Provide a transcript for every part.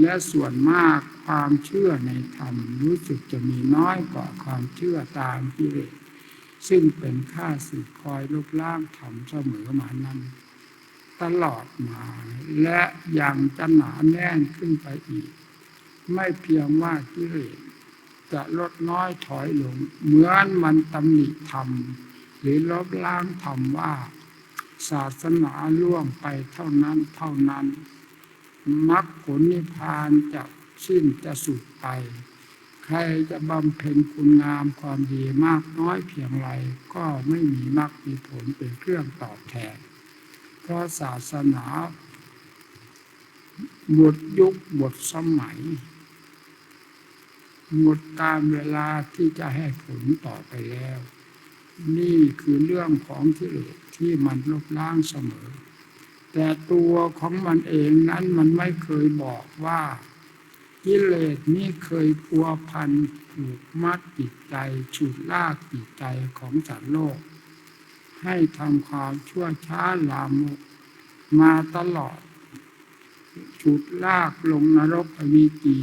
และส่วนมากความเชื่อในธรรมรู้สึกจะมีน้อยกว่าความเชื่อตามกิเลสซึ่งเป็นข้าศึกคอยลบล้างธรรมเสมอมานั้น ตลอดมา และยังจะหนาแน่นขึ้นไปอีก ไม่เพียงว่ากิเลสจะลดน้อยถอยลง เหมือนมันตำหนิธรรม หรือลบล้างธรรมว่า ศาสนาล่วงไปเท่านั้นเท่านั้น มรรคผลนิพพานจะสิ้นจะสุดไป ใครจะบำเพ็ญคุณงามความดีมากน้อยเพียงไรก็ไม่มีมรรคมีผลเป็นเครื่องตอบแทน เพราะศาสนาหมดยุคหมดสมัย หมดตามเวลาที่จะให้ผลต่อไปแล้ว นี่คือเรื่องของกิเลสที่มันลบล้างเสมอ แต่ตัวของมันเองนั้นมันไม่เคยบอกว่ากิเลสนี้เคยพัวพันผูกมัดจิตใจฉุดลากจิตใจของสัตว์โลก ให้ทำความชั่วช้าลามกมาตลอด ฉุดลากลงนรกอวีจี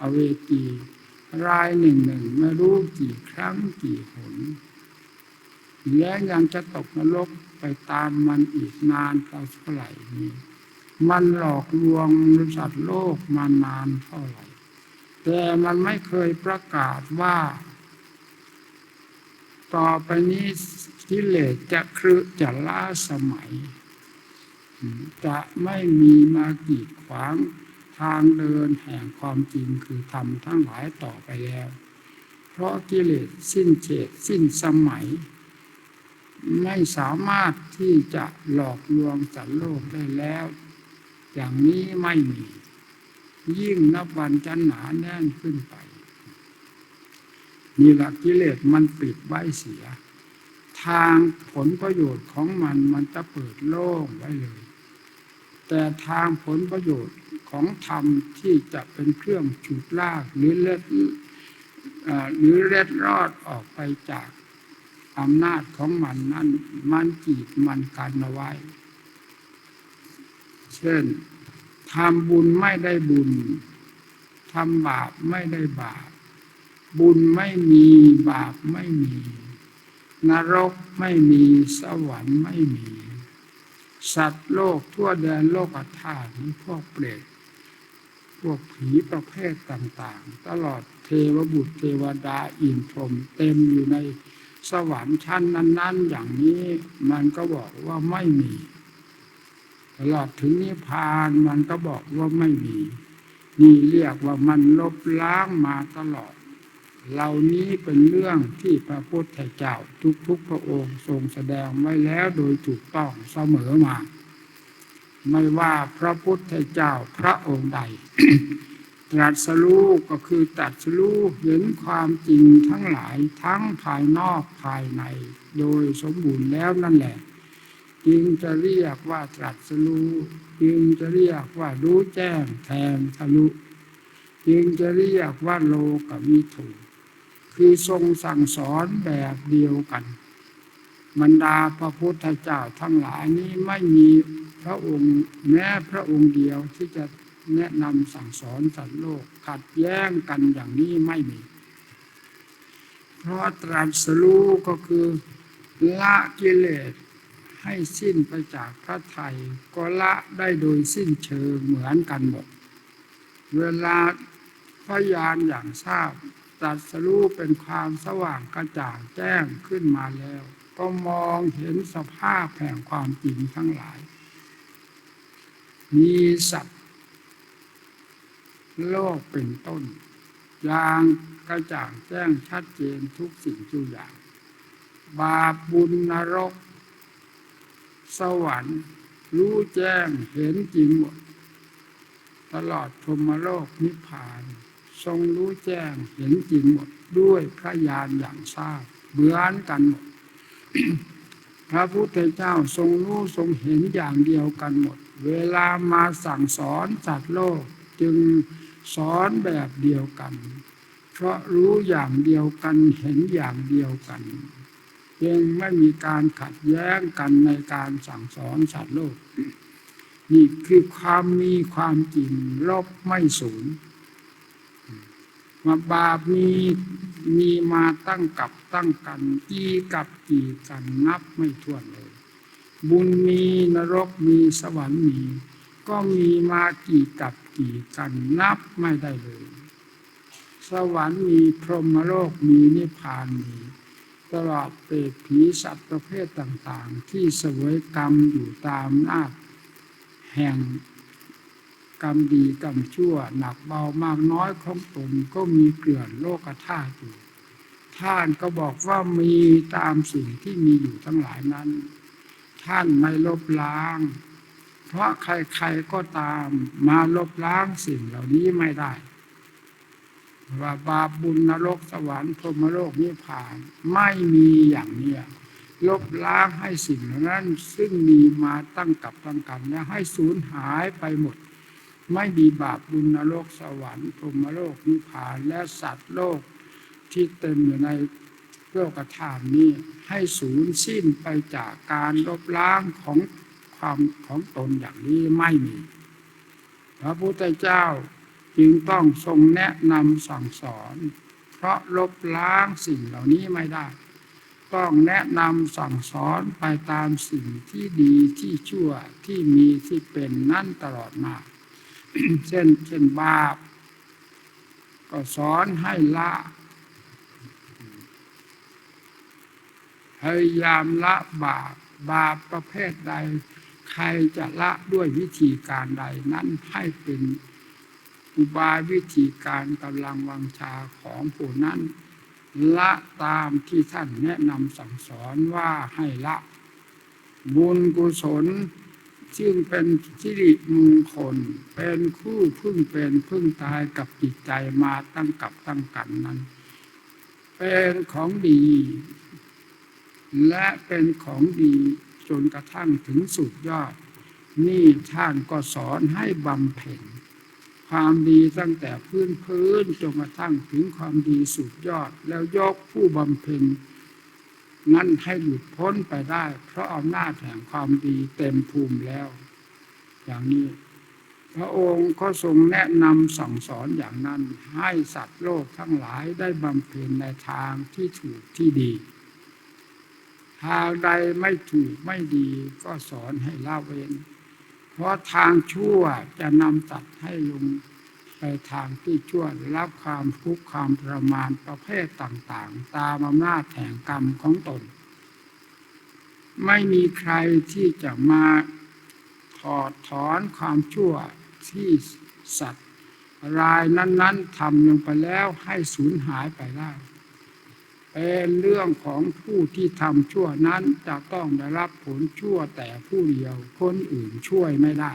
อเวจีรายหนึ่งหนึ่งไม่รู้กี่ครั้งกี่หนและยังจะตกนรก ไปตามมันอีกนานเท่าไหร่นี้ มันหลอกลวงสัตว์โลกมานานเท่าไหร่ แต่มันไม่เคยประกาศว่า ต่อไปนี้กิเลสจะครึจะล้าสมัย จะไม่มีมากีดขวางทางเดินแห่งความจริงคือธรรมทั้งหลายต่อไปแล้ว เพราะกิเลสสิ้นเจตสิ้นสมัย ไม่สามารถที่จะหลอกลวงสัตว์โลกได้แล้ว อย่างนี้ไม่มี ยิ่งนับวันจะหนาแน่นขึ้นไปนี่หลักกิเลสมันปิดไว้เสีย ทางผลประโยชน์ของมันมันจะเปิดโล่งไว้เลย แต่ทางผลประโยชน์ของธรรมที่จะเป็นเครื่องฉุดลากหรือเล็ดหรือเล็ดรอดออกไปจาก อำนาจของมันนั้นมันจีดมันกันเอาไว้ เช่นทำบุญไม่ได้บุญทำบาปไม่ได้บาป บุญไม่มีบาปไม่มี นรกไม่มีสวรรค์ไม่มี สัตว์โลกทั่วแดนโลกธาตุพวกเปรตพวกผีประเภทต่าง ๆ ตลอดเทวบุตรเทวดาอินพรหมเต็มอยู่ใน สวรรค์ชั้นนั้น ๆ อย่างนี้มันก็บอกว่าไม่มีตลอดถึงนิพพานมันก็บอกว่าไม่มี นี่เรียกว่ามันลบล้างมาตลอด เหล่านี้เป็นเรื่องที่พระพุทธเจ้าทุกๆพระองค์ทรงแสดงไว้แล้วโดยถูกต้องเสมอมา ไม่ว่าพระพุทธเจ้าพระองค์ใด ตรัสรู้ก็คือตรัสรู้เห็นความจริงทั้งหลายทั้งภายนอกภายใน โดยสมบูรณ์แล้วนั่นแหละ จึงจะเรียกว่าตรัสรู้จึงจะเรียกว่ารู้แจ้งแทงทะลุจึงจะเรียกว่าโลกวิถูคือทรงสั่งสอนแบบเดียวกัน บรรดาพระพุทธเจ้าทั้งหลายนี้ไม่มีพระองค์แม้พระองค์เดียวที่จะ แนะนำสั่งสอนสัตว์โลกขัดแย้งกันอย่างนี้ไม่มี เพราะตรัสรู้ก็คือละกิเลสให้สิ้นไปจากพระไทยก็ละได้โดยสิ้นเชิงเหมือนกันหมด เวลาพยานอย่างทราบตรัสรู้เป็นความสว่างกระจ่างแจ้งขึ้นมาแล้ว ก็มองเห็นสภาพแห่งความจริงทั้งหลาย มีสัตว โลกเป็นต้น อย่างกระจ่างแจ้งชัดเจนทุกสิ่งทุกอย่าง บาปบุญนรก สวรรค์ รู้แจ้งเห็นจริงหมด ตลอดพรมโลกนิพพาน ทรงรู้แจ้งเห็นจริงหมด ด้วยพระญาณอย่างทราบเหมือนกันหมดพระพุทธเจ้าทรงรู้ทรงเห็นอย่างเดียวกันหมด เวลามาสั่งสอนสัตว์โลกจึง สอนแบบเดียวกัน เพราะรู้อย่างเดียวกันเห็นอย่างเดียวกันยังไม่มีการขัดแย้งกันในการสั่งสอนสัตว์โลก นี่คือความมีความจริงลบไม่สูญมาบาปมีมีมาตั้งกับตั้งกันกี่กับกี่กันนับไม่ถ้วนเลย บุญมีนรกมีสวรรค์มี ก็มีมากี่กับ กี่กันนับไม่ได้เลย สวรรค์มีพรหมโลกมีนิพพานมี ตลอดเปรตผีสัตว์ประเภทต่างๆ ที่เสวยกรรมอยู่ตามนาจแห่งกรรมดีกรรมชั่วหนักเบามากน้อยของตนก็มีเกลื่อนโลกธาตุอยู่ท่านก็บอกว่ามีตามสิ่งที่มีอยู่ทั้งหลายนั้น ท่านไม่ลบล้าง ราะใครๆก็ตามมาลบล้างสิ่งเหล่านี้ไม่ได้ ว่าบาปบุญนรกสวรรค์พรหมโลกนิพพาน ไม่มีอย่างเนี้ยลบล้างให้สิ่งเหล่านั้น ซึ่งมีมาตั้งกับตั้งกันและให้สูญหายไปหมด ไม่มีบาปบุญนรกสวรรค์พรหมโลกนิพพานและสัตว์โลกที่เต็มอยู่ในโลกธาตุนี้ให้สูญสิ้นไปจากการลบล้างของ ความของตนอย่างนี้ไม่มี พระพุทธเจ้าจึงต้องทรงแนะนำสั่งสอน เพราะลบล้างสิ่งเหล่านี้ไม่ได้ ต้องแนะนำสั่งสอนไปตามสิ่งที่ดีที่ชั่วที่มีที่เป็นนั่นตลอดมา เช่นเช่นบาป ก็สอนให้ละพยายามละบาปบาปประเภทใด ครจะละด้วยวิธีการใดนั้นให้เป็นอุบายวิธีการกำลังวังชาของผู้นั้น ละตามที่ท่านแนะนำสั่งสอนว่าให้ละ บุญกุศลซึ่งเป็นสิริมงคลเป็นคู่พึ่งเป็นพึ่งตายกับจิตใจมาตั้งกับตั้งกันนั้น เป็นของดี และเป็นของดี จนกระทั่งถึงสุดยอด นี่ท่านก็สอนให้บำเพ็ญความดีตั้งแต่พื้นพื้นจนกระทั่งถึงความดีสุดยอด แล้วยกผู้บำเพ็ญนั้นให้หลุดพ้นไปได้ เพราะอำนาจแห่งความดีเต็มภูมิแล้ว อย่างนี้ พระองค์ก็ทรงแนะนำสั่งสอนอย่างนั้น ให้สัตว์โลกทั้งหลายได้บำเพ็ญในทางที่ถูกที่ดี ทางใดไม่ถูกไม่ดีก็สอนให้ละเว้น เพราะทางชั่วจะนำตัดให้ลงไปทางที่ชั่วรับความทุกข์ความทรมานประเภทต่างๆ ตามอำนาจแห่งกรรมของตน ไม่มีใครที่จะมาถอดถอนความชั่วที่สัตว์รายนั้น ๆทำลงไปแล้วให้สูญหายไปได้ เป็นเรื่องของผู้ที่ทำชั่วนั้นจะต้องได้รับผลชั่วแต่ผู้เดียวคนอื่นช่วยไม่ได้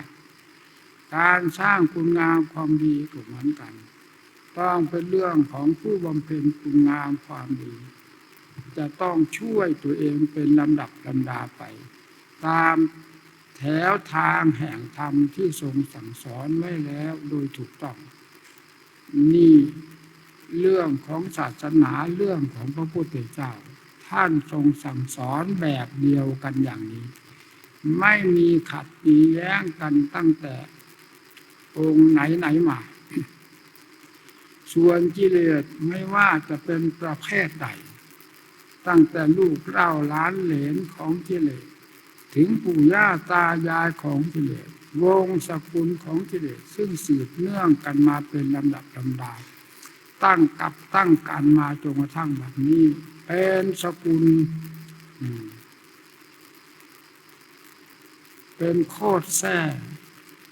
การสร้างคุณงามความดีก็เหมือนกัน ต้องเป็นเรื่องของผู้บำเพ็ญคุณงามความดี จะต้องช่วยตัวเองเป็นลำดับลำดาไป ตามแถวทางแห่งธรรมที่ทรงสั่งสอนไว้แล้วโดยถูกต้อง นี่ เรื่องของศาสนาเรื่องของพระพุทธเจ้า ท่านทรงสั่งสอนแบบเดียวกันอย่างนี้ ไม่มีขัดมีแย้งกันตั้งแต่องค์ไหนไหนมา ส่วนกิเลสไม่ว่าจะเป็นประเภทใด ตั้งแต่ลูกเล่าล้านเหลนของกิเลสถึงปู่ย่าตายายของกิเลสวงสกุลของกิเลสซึ่งสืบเนื่องกันมาเป็นลำดับลำดา ตั้งกับตั้งกันมาจนกระทั่งแบบนี้เป็นสกุล เป็นโคตรแท้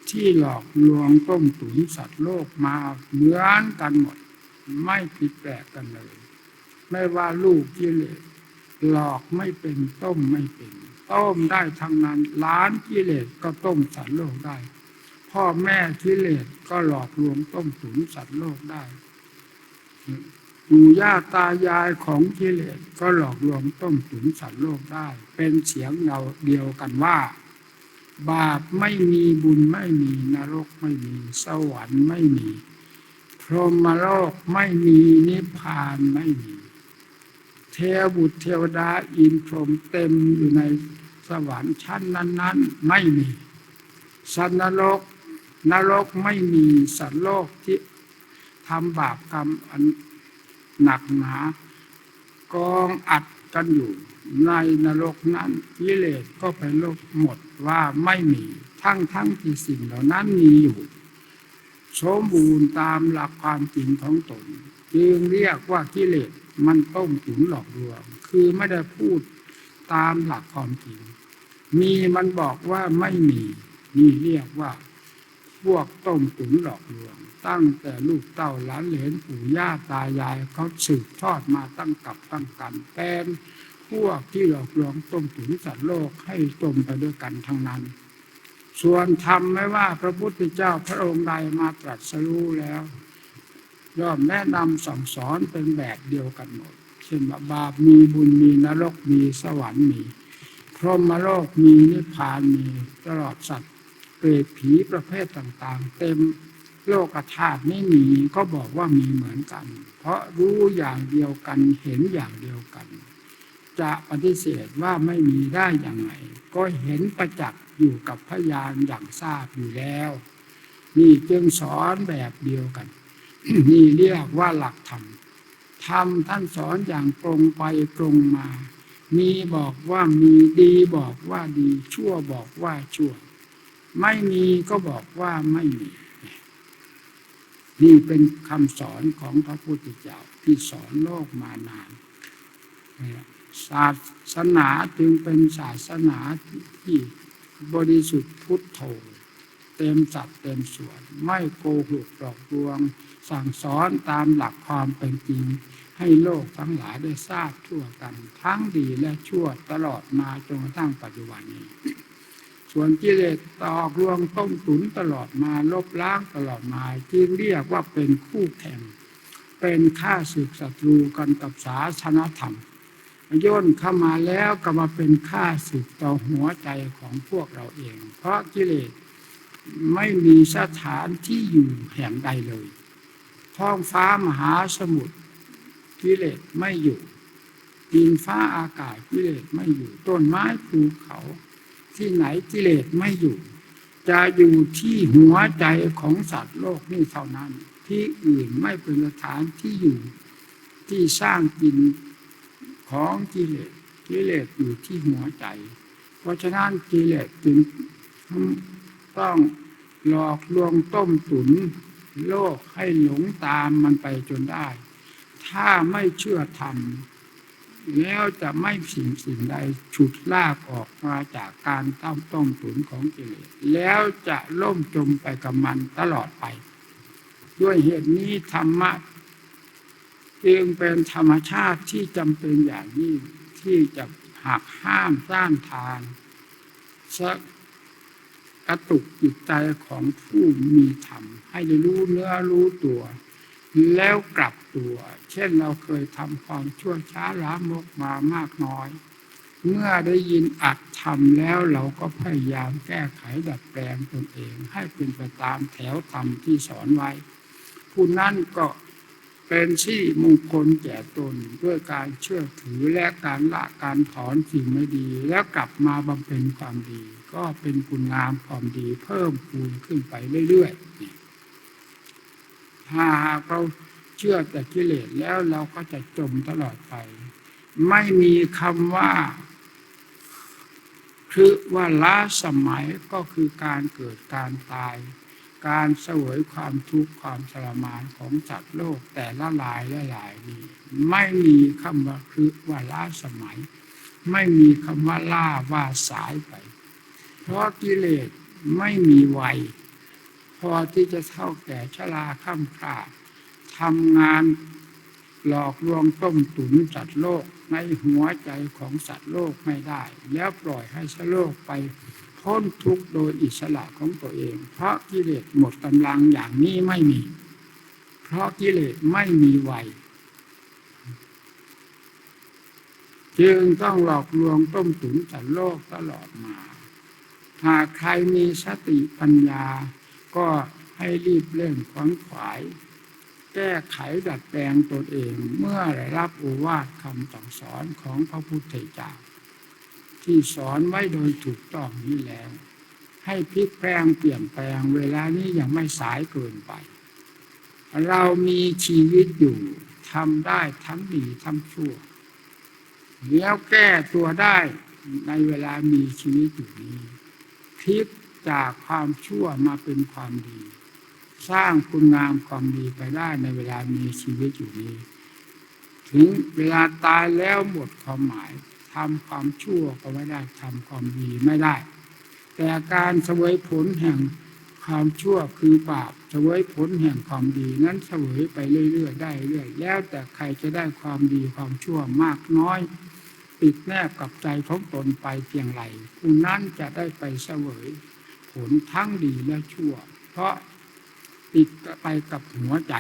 ที่หลอกลวงต้มตุ๋นสัตว์โลกมาเหมือนกันหมด ไม่ผิดแปลกกันเลย ไม่ว่าลูกกิเลสหลอกไม่เป็นต้มไม่เป็น ต้มได้ทั้งนั้นล้านกิเลสก็ต้มสัตว์โลกได้ พ่อแม่กิเลสก็หลอกลวงต้มตุ๋นสัตว์โลกได้ ปู่ย่าตายายของกิเลสก็หลอกลวงต้มตุ๋นสัตว์โลกได้ เป็นเสียงเราเดียวกันว่า บาปไม่มีบุญไม่มีนรกไม่มีสวรรค์ไม่มี พรหมโลกไม่มีนิพพานไม่มี เทวบุตรเทวดาอินพรหมเต็มอยู่ในสวรรค์ชั้นนั้น ๆ ไม่มีสสัตว์นรกนรกไม่มีสัตว์โลกที่ ทำบาปกรรมอันหนักหนากองอัดกันอยู่ในนรกนั้นกิเลสก็ไปลบหมดว่าไม่มีทั้งทั้งที่สิ่งเหล่านั้นมีอยู่สมบูรณ์ตามหลักความจริงของตน จึงเรียกว่ากิเลสมันต้มตุ๋นหลอกลวง คือไม่ได้พูดตามหลักความจริง มีมันบอกว่าไม่มี นี่เรียกว่า พวกต้มตุ๋นหลอกลวง ตั้งแต่ลูกเต้าหลานเหลนปู่ย่าตายายเขาสืบทอดมาตั้งกับตั้งกันเป็นพวกที่หลอกลวงต้มตุ๋นสัตว์โลกให้จมไปด้วยกันทั้งนั้น ส่วนธรรมไม่ว่าพระพุทธเจ้าพระองค์ใดมาตรัสรู้แล้วย่อมแนะนำสั่งสอนเป็นแบบเดียวกันหมดเช่นว่าบาปมีบุญมีนรกมีสวรรค์มีพรหมโลกมีนิพพานมีตลอดสัตว์เปรตผีประเภทต่าง ๆ เต็ม โลกธาตุไม่มีก็บอกว่ามีเหมือนกัน เพราะรู้อย่างเดียวกันเห็นอย่างเดียวกัน จะปฏิเสธว่าไม่มีได้อย่างไรก็เห็นประจักษ์อยู่กับพยานอย่างทราบอยู่แล้ว นี่จึงสอนแบบเดียวกัน นี่เรียกว่าหลักธรรมธรรมท่านสอนอย่างตรงไปตรงมา มีบอกว่ามีดีบอกว่าดีชั่วบอกว่าชั่ว ไม่มีก็บอกว่าไม่มี นี่เป็นคำสอนของพระพุทธเจ้าที่สอนโลกมานานศาสนาจึงเป็นศาสนาที่บริสุทธิ์พุทโธเต็มสัดเต็มส่วน ไม่โกหกหลอกลวง สั่งสอนตามหลักความเป็นจริง ให้โลกทั้งหลายได้ทราบทั่วกัน ทั้งดีและชั่วตลอดมาจนกระทั่งปัจจุบันนี้ ส่วนกิเลสตอกลวงต้มตุนตลอดมาลบล้างตลอดมาที่เรียกว่าเป็นคู่แข่ง เป็นข้าศึกศัตรูกันกับศาสนธรรมย่นเข้ามาแล้วก็มาเป็นข้าศึกต่อหัวใจของพวกเราเอง เพราะกิเลสไม่มีสถานที่อยู่แห่งใดเลย ท้องฟ้ามหาสมุทรกิเลสไม่อยู่ดินฟ้าอากาศกิเลสไม่อยู่ต้นไม้ภูเขา ที่ไหนกิเลสไม่อยู่ จะอยู่ที่หัวใจของสัตว์โลกนี่เท่านั้น ที่อื่นไม่เป็นสถานที่อยู่ที่สร้างกินของกิเลสกิเลสอยู่ที่หัวใจ เพราะฉะนั้นกิเลสจึงต้องหลอกลวงต้มตุนโลกให้หลงตามมันไปจนได้ ถ้าไม่เชื่อธรรม แล้วจะไม่สิ่งสิ่งใดฉุดลากออกมาจากการต้มต้มตุนของกิเลสแล้วจะล่มจมไปกับมันตลอดไป ด้วยเหตุนี้ธรรมะจึงเป็นธรรมชาติที่จำเป็นอย่างยิ่งที่จะหักห้ามต้านทานสักกระตุกจิตใจของผู้มีธรรม ให้ได้รู้เนื้อรู้ตัว แล้วกลับตัว เช่นเราเคยทำความชั่วช้าล้ามกมามากน้อย เมื่อได้ยินอัดทำแล้วเราก็พยายามแก้ไขดัดแปลงตนเอง ให้เป็นไปตามแถวธรรมที่สอนไว้ ผู้นั้นก็เป็นที่มงคลแก่ตนด้วยการเชื่อถือและการละการถอนสิ่งไม่ดี แล้วกลับมาบำเพ็ญความดี ก็เป็นคุณงามความดีเพิ่มพูนขึ้นไปเรื่อยๆ หากเราเชื่อแต่กิเลสแล้วเราก็จะจมตลอดไป ไม่มีคำว่า คือว่าล้าสมัยก็คือการเกิดการตาย การเสวยความทุกข์ความทรมานของจัตโลกแต่ละลายละลายนี้ไม่มีคำว่าคือว่าล้าสมัย ไม่มีคำว่าล่าว่าสายไป เพราะกิเลสไม่มีวัย พอที่จะเท่าแก่ชราข้ามคาทำงานหลอกลวงต้มตุนสัตว์โลกในหัวใจของสัตว์โลกไม่ได้ แล้วปล่อยให้สัตว์โลกไปพ้นทุกข์โดยอิสระของตัวเอง เพราะกิเลสหมดกำลังอย่างนี้ไม่มี เพราะกิเลสไม่มีวัยจึงต้องหลอกลวงต้มตุ๋นสัตว์โลกตลอดมา หากใครมีสติปัญญา ก็ให้รีบเร่งขวังขวาย แก้ไขดัดแปลงตนเองเมื่อได้รับโอวาทคำสั่งสอนของพระพุทธเจ้าที่สอนไว้โดยถูกต้องนี้แล้วใให้พลิกแปลงเปลี่ยนแปลงเวลานี้ยังไม่สายเกินไป เรามีชีวิตอยู่ทำได้ทั้งดีทั้งชั่วแล้วแก้ตัวได้ในเวลามีชีวิตอยู่นี้พลิก จากความชั่วมาเป็นความดี สร้างคุณงามความดีไปได้ในเวลามีชีวิตอยู่นี้ ถึงเวลาตายแล้วหมดความหมายทำความชั่วก็ไม่ได้ทำความดีไม่ได้ แต่การเสวยผลแห่งความชั่วคือบาปเสวยผลแห่งความดีนั้นเสวยไปเรื่อยๆได้เรื่อยแล้วแต่ใครจะได้ความดีความชั่วมากน้อยติดแนบกับใจของตนไปเพียงไรผู้นั้นจะได้ไปเสวย ผลทั้งดีและชั่ว เพราะติดไปกับหัวใจ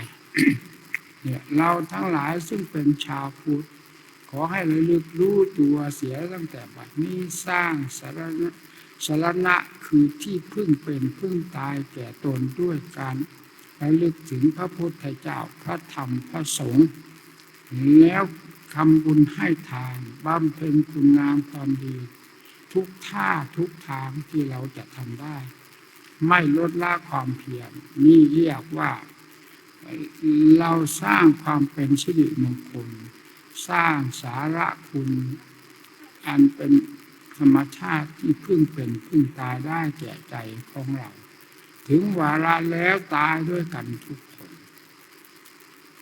เนี่ยเราทั้งหลายซึ่งเป็นชาวพุทธขอให้ระลึกรู้ตัวเสียตั้งแต่บัดนี้สร้างสารณะสารณะคือที่พึ่งเป็นพึ่งตายแก่ตนด้วยการระลึกถึงพระพุทธเจ้าพระธรรมพระสงฆ์แล้วทำบุญให้ทานบำเพ็ญคุณงามความดี ทุกท่าทุกทางที่เราจะทำได้ ไม่ลดละความเพียรนี่เรียกว่า เราสร้างความเป็นสิริมงคล สร้างสาระคุณ อันเป็นธรรมชาติที่พึ่งเป็นพึ่งตายได้แก่ใจของเรา ถึงวาระแล้วตายด้วยกันทุกคน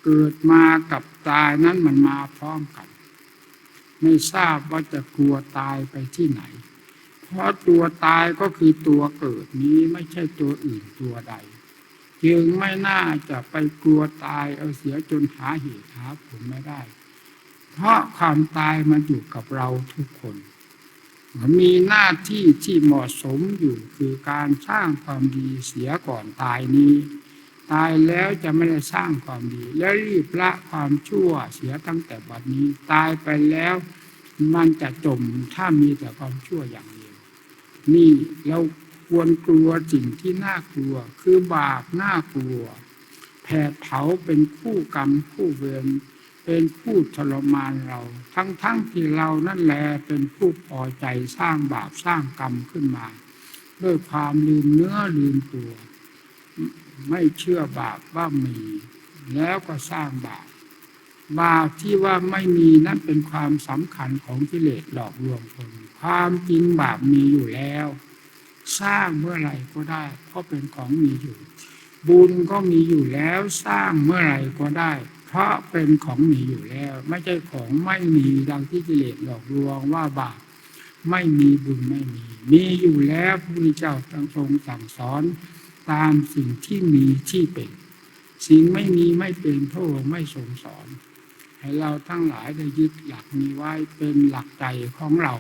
เกิดมากับตายนั้นมันมาพร้อมกัน ไม่ทราบว่าจะกลัวตายไปที่ไหน เพราะตัวตายก็คือตัวเกิดนี้ไม่ใช่ตัวอื่นตัวใด จึงไม่น่าจะไปกลัวตายเอาเสียจนหาเหตุหาผลไม่ได้ เพราะความตายมันอยู่กับเราทุกคนมันมีหน้าที่ที่เหมาะสมอยู่คือการสร้างความดีเสียก่อนตายนี้ ตายแล้วจะไม่ได้สร้างความดี แล้วรีบละความชั่วเสียตั้งแต่บัดนี้ ตายไปแล้ว มันจะจมถ้ามีแต่ความชั่วอย่างเดียว นี่เราควรกลัวสิ่งที่น่ากลัว คือบาปน่ากลัวแผดเผาเป็นคู่กรรมคู่เวรเป็นผู้ทรมานเรา ทั้งๆทที่เรานั่นแหละเป็นผู้พอใจสร้างบาปสร้างกรรมขึ้นมา ด้วยความลืมเนื้อลืมตัว ไม่เชื่อบาปว่ามี แล้วก็สร้างบาปบาปที่ว่าไม่มีนั่นเป็นความสำคัญของกิเลสหลอกลวงคน ความจริงบาปมีอยู่แล้ว สร้างเมื่อไหร่ก็ได้ เพราะเป็นของมีอยู่ บุญก็มีอยู่แล้วสร้างเมื่อไหร่ก็ได้ เพราะเป็นของมีอยู่แล้ว ไม่ใช่ของไม่มีดังที่กิเลสหลอกลวงว่าบาปไม่มีบุญไม่มี มีอยู่แล้วพระพุทธเจ้าทรงสั่งสอน ตามสิ่งที่มีที่เป็น สิ่งไม่มีไม่เป็นพระองค์ไม่ทรงสอน ให้เราทั้งหลายได้ยึดหลักนี้ไว้เป็นหลักใจของเรา